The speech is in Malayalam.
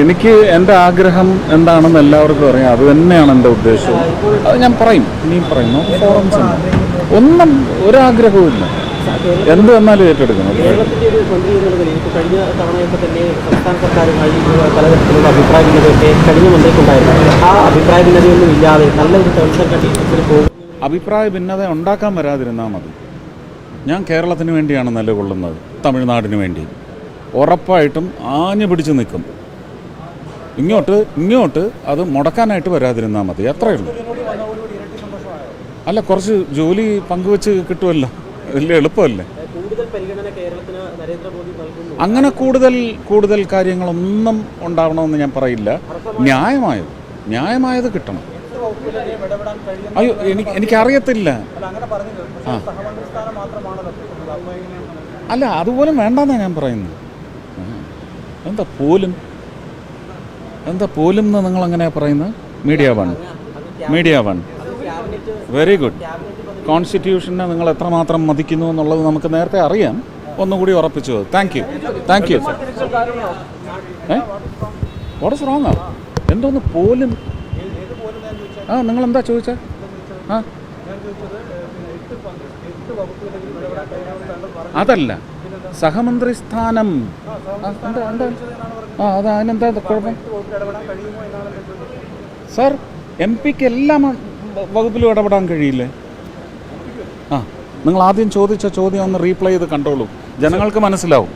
എനിക്ക് എന്റെ ആഗ്രഹം എന്താണെന്ന് എല്ലാവർക്കും അറിയാം. അത് തന്നെയാണ് എന്റെ ഉദ്ദേശം അത് ഞാൻ പറയും. ഇനിയും പറയുന്നു. ഫോറംസ് ഒന്നും ഒരാഗ്രഹവും ഇല്ല. എന്ത് വന്നാലും ഏറ്റെടുക്കണം. കഴിഞ്ഞ തന്നെ സംസ്ഥാന സർക്കാരുമായി അഭിപ്രായ ആ നല്ലൊരു പോകും അഭിപ്രായ ഭിന്നത ഉണ്ടാക്കാൻ വരാതിരുന്നാൽ മതി. ഞാൻ കേരളത്തിന് വേണ്ടിയാണ് നിലകൊള്ളുന്നത്. തമിഴ്നാടിന് വേണ്ടി. ഉറപ്പായിട്ടും ആഞ്ഞു പിടിച്ച് നിൽക്കും. ഇങ്ങോട്ട് ഇങ്ങോട്ട് അത് മുടക്കാനായിട്ട് വരാതിരുന്നാൽ മതി. അത്രയേ ഉള്ളൂ. അല്ല കുറച്ച് ജോലി പങ്കുവെച്ച് കിട്ടുമല്ലോ. വലിയ എളുപ്പമല്ലേ? അങ്ങനെ കൂടുതൽ കൂടുതൽ കാര്യങ്ങളൊന്നും ഉണ്ടാവണമെന്ന് ഞാൻ പറയില്ല. ന്യായമായത് ന്യായമായത് കിട്ടണം. അയ്യോ എനിക്ക് എനിക്കറിയത്തില്ല. ആ. അല്ല അതുപോലും വേണ്ടെന്നാണ് ഞാൻ പറയുന്നത്. എന്താ പോലും എന്താ പോലും എന്ന് നിങ്ങൾ അങ്ങനെ പറയുന്നത്? Media One Media One very good കോൺസ്റ്റിറ്റ്യൂഷനെ നിങ്ങൾ എത്രമാത്രം മതിക്കുന്നു എന്നുള്ളത് നമുക്ക് നേരത്തെ അറിയാം. ഒന്നുകൂടി ഉറപ്പിച്ചു. Thank you thank you what is wrong എന്തോന്ന് പോലും? ആ നിങ്ങൾ എന്താ ചോദിച്ചേ? ആ? അതല്ല. സഹമന്ത്രി സ്ഥാനം ആ, അത് അതിനെന്താ കുഴപ്പം? സാർ എം പിക്ക് എല്ലാ വകുപ്പിലും ഇടപെടാൻ കഴിയില്ലേ? ആ നിങ്ങൾ ആദ്യം ചോദിച്ച ചോദ്യം ഒന്ന് റീപ്ലൈ ചെയ്ത് കണ്ടോളൂ. ജനങ്ങൾക്ക് മനസ്സിലാവും.